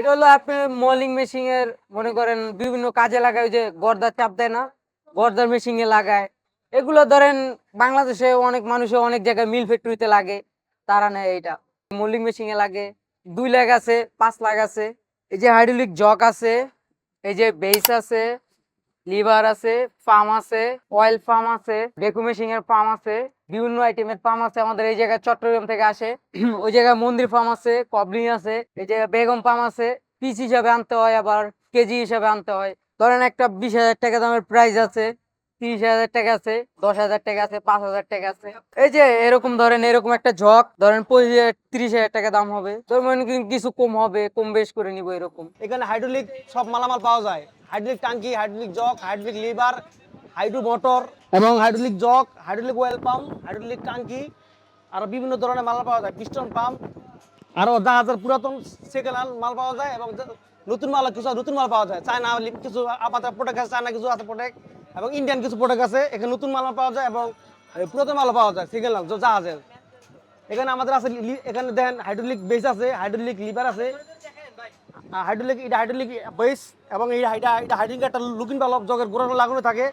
এটা হলো আপনি মলিং মেশিন এর, মনে করেন, বিভিন্ন কাজে লাগায়, ওই যে গর্দার চাপ দেয় না? গর্দার মেশিন এ লাগায়। এগুলো ধরেন, বাংলাদেশে অনেক মানুষে অনেক জায়গায় মিল ফ্যাক্টরিতে লাগে। তারা নেয় এটা মোল্ডিং মেশিন এ লাগে। দুই লাখ আছে, পাঁচ লাখ আছে। এই যে হাইড্রোলিক জক আছে, এই যে বেস আছে লিভার আছে ফার্ম আছে অয়েল ফার্ম আছে ভেকু মেশিন এর ফার্ম আছে। বিভিন্ন আইটেমের পাম আছে আমাদের, এই জায়গায় চট্টগ্রাম থেকে আসে। ওই জায়গায় মন্দির পাম আছে, কবলিং আছে, এই জায়গায় বেগম পাম আছে। পিস হিসাবে আনতে হয় আবার, কেজি হিসাবে আনতে হয়। ধরেন একটা বিশ হাজার টাকা দামের প্রাইস আছে, তিরিশ হাজার টাকা আছে, দশ হাজার টাকা আছে, পাঁচ হাজার টাকা আছে। এই যে এরকম ধরেন, এরকম একটা ঝক, ধরেন পঁচিশ হাজার, তিরিশ হাজার টাকা দাম হবে। করেন কিছু কম হবে, কম বেশ করে নিবো এরকম। এখানে হাইড্রোলিক সব মালামাল পাওয়া যায়। হাইড্রোলিক টাঙ্কি hydraulic jack hydraulic lever hydro motor এবং hydraulic jack, hydraulic oil pump hydraulic টাঙ্কি আর বিভিন্ন ধরনের মাল পাওয়া যায়। পিস্টন পাম্প আরও জাহাজের পুরাতন সেকেন্ড মাল পাওয়া যায় এবং নতুন মাল, কিছু নতুন মাল পাওয়া যায়। চায়না কিছু আপাতত প্রোডাক্ট আছে, চায়না কিছু আছে প্রোডাক্ট এবং ইন্ডিয়ান কিছু প্রোডাক্ট আছে, এখানে নতুন মাল পাওয়া যায় এবং পুরাতন মাল পাওয়া যায় হ্যান্ড জাহাজের। এখানে আমাদের আছে এখানে দেখেন হাইড্রোলিক বেস আছে, হাইড্রোলিক লিভার আছে। হাইড্রোলিক, এটা হাইড্রোলিক বেস এবং এই হাইড্রোলিক একটা লুকিং বাল্ব জগের গোড়ানো লাগানো থাকে।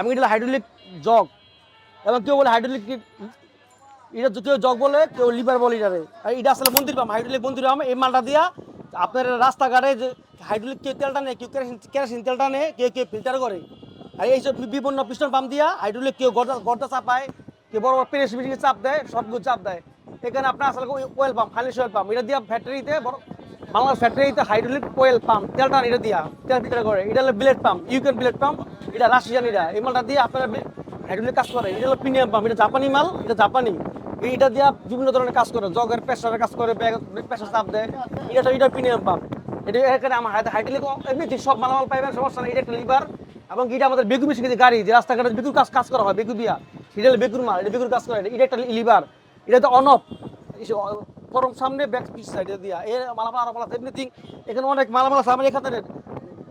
এবং এটা হাইড্রোলিক জগ এবং কেউ বলে হাইড্রোলিক এটা কেউ জগ বলে, কেউ লিভার বলে এটারে। এটা আসলে মন্দির পাম হাইড্রোলিক মন্দির পাম। এই মালটা দিয়া আপনার রাস্তাঘাটে যে হাইড্রোলিক কেউ তেলটা নেয়, কেউ কেরাসিন কেরাসিন তেলটা নেয়, কেউ কেউ ফিল্টার করে। আর এইসব বিভিন্ন পিস্টন পাম্প দিয়া হাইড্রোলিক কেউ গর্দা গর্দা চাপায়, কেউ বড় বড় প্রেস মেশিনে চাপ দেয় সবগুলো চাপ দেয়। এখানে আপনার আসলে ওয়েল পাম্প খালি অয়েল পাম্প এটা দিয়া ফ্যাক্টরিতে বড় বাংলার ফ্যাক্টরিতে হাইড্রোলিক ওয়েল পাম্প তেলটা এটা দিয়া, তেল ফিল্টার করে। এটা হলো blade pump Yuken blade pump এটা রাশিয়ান এটা। এই মালটা দিয়ে আপনারা হাইড্রোলিক কাজ করে এটা হলো প্রিমিয়াম পাম্প এটা জাপানি মাল, এটা জাপানি। এইটা দিয়া বিভিন্ন ধরনের কাজ করে জগের প্রেসারের কাজ করে প্রেসার চাপ দেয়। এটা তো এটা প্রিমিয়াম পাম্প এটা এখানে আমার হাতে হাইড্রোলিক এমনি সব মালামাল পাইবেন, সমস্যা নেই। এটা একটা লিভার এবং এটা আমাদের বেগু মেশিন যে গাড়ি, যে রাস্তাঘাটে বেগুর কাজ কাজ করা হয় বেগু দিয়া এটা হলো বেগুর মাল, এটা বেগুর কাজ করে এটা একটা লিভার এটা তো অন অফ ফরম সামনে ব্যাক পিস সাইডে দিয়া। এর মালামাল আরও মাল এভরিথিং এখানে অনেক মালামাল আছে আমার এখানে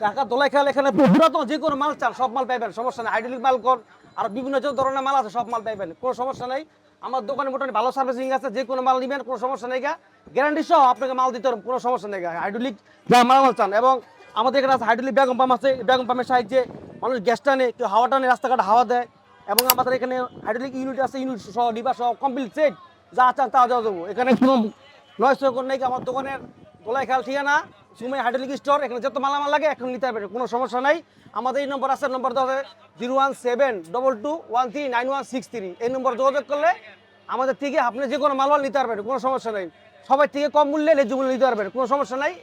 ঢাকা দোলাই খেয়াল এখানে পুরাতন যে কোনো মাল চান সব মাল পাইবেন, সমস্যা নেই। হাইড্রোলিক মাল কর আর বিভিন্ন ধরনের মাল আছে, সব মাল পাইবেন, কোনো সমস্যা নেই। আমার দোকানে মোটামুটি ভালো সার্ভিসিং আছে, যে কোনো মাল নেবেন, কোনো সমস্যা নেই গ্যারান্টি সহ আপনাকে মাল দিতে পারব, কোনো সমস্যা নেই হাইড্রোলিক যা মালামাল চান। এবং আমাদের এখানে আছে হাইড্রোলিক বেগম পাম্প আছে বেগম পাম্পের সাহায্যে মানুষ গ্যাস টানে, কেউ হাওয়া টানে, রাস্তাঘাটে হাওয়া দেয়। এবং আমাদের এখানে হাইড্রোলিক ইউনিট আছে ইউনিট সহ, ডিবা সহ কমপ্লিট সেট যা চান তা দেওয়া দেবো এখানে কোনো নয় কোন নেই আমার দোকানের দোলাই খাল ঠিকানা। সুমাই হাইড্রোলিক স্টোর এখানে যত মালামাল লাগে এখন নিতে পারবে কোনো সমস্যা নাই। আমাদের এই নম্বর আছে নম্বর দেওয়া zero one seven double two one three nine one six three এই নম্বর যোগাযোগ করলে আমাদের থেকে আপনি যে কোনো মালামাল নিতে পারবেন, কোনো সমস্যা নাই। সবাই থেকে কম মূল্যে লেজু মূল্যে নিতে পারবেন, কোনো সমস্যা নাই।